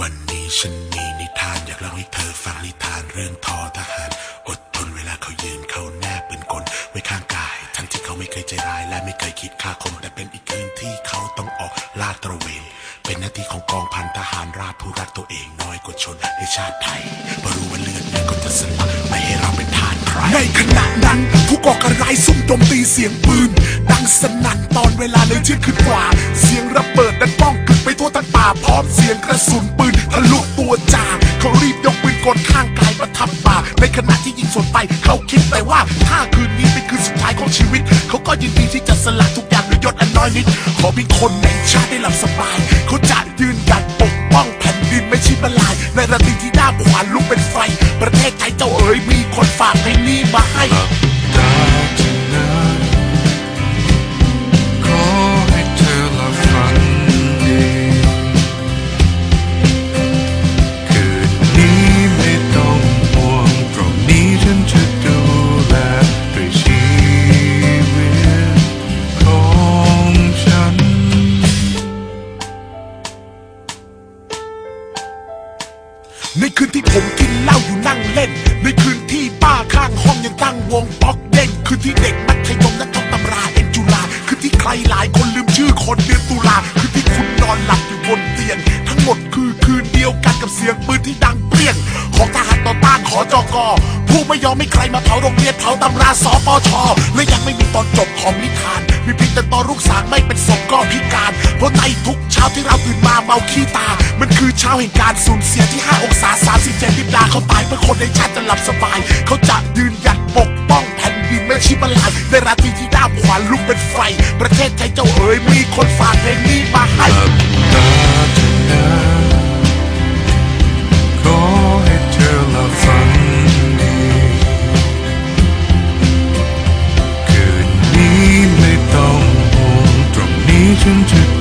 วันนี้ฉันมีนิทานอยากเล่าให้เธอฟังนิทานเรื่องทอทหาร อดทนเวลาเขายืนเขาแนบเป็นกลไว้ข้างกาย ทั้งที่เขาไม่เคยใจร้ายและไม่เคยคิดฆ่าคนแต่เป็นอีกคืนที่เขาต้องออกลาดตระเวน เป็นหน้าที่ของกองพันทหารราบผู้รักตัวเองน้อยกว่าชนในชาติไทย ในขณะนั้น ผู้ก่อการร้ายซุ่มโจมตีเสียงปืน ดังสนั่นตอนเวลาในเที่ยงคืนกว่า เสียงระเบิดนั้นป้องกึกไปทั่วทั้งป่าพร้อมเสียงกระสุนปืนทะลุตัวจ่าเขารีบยกปืนกลข้างกายประทับบ่าในขณะที่ยิงสวนไป เขาคิดแต่ว่าถ้าคืนนี้เป็นคืนสุดท้ายของชีวิต เขาก็ยินดีที่จะสละทุกอย่างด้วยยศอันน้อยนิดขอเพียงคนในชาติได้หลับสบายเขาจะา คืนที่ผมกินเหล้าอยู่นั่งเล่น ในคืนที่ป้าข้างห้องยังตั้งวงป๊อกเด่น คืนที่เด็กมัธยมนักท่องตำราเอ็นจุลาคืนที่ใครหลายคนลืมชื่อคนเดือนตุลาคืนที่คุณนอนหลับอยู่บนเตียง ทั้งหมดคือคืนเดียวกันกับเสียงปืนที่ดังปรี้ยงของ ไม่ยอมให้ใครมาเผาโรงเรียนเผาตำราสปชและยังไม่มีตอนจบของนิทาน มีเพียงแต่ตอนลูกสางไม่เป็นศพก็พิการ เพราะในทุกเช้าที่เราตื่นมาเมาขี้ตา มันคือเช้าแห่งการสูญเสียที่ 5 องศา37ลิบดาเขาตายเพื่อคนในชาติจะหลับสบาย เขาจะยืนหยัดปกป้องแผ่นดินไม่ชิบลายในราตรีที่ด้ามขวานลุกเป็นไฟ ประเทศไทยเจ้าเอ๋ยมีคนฝากเพลงนี้ รง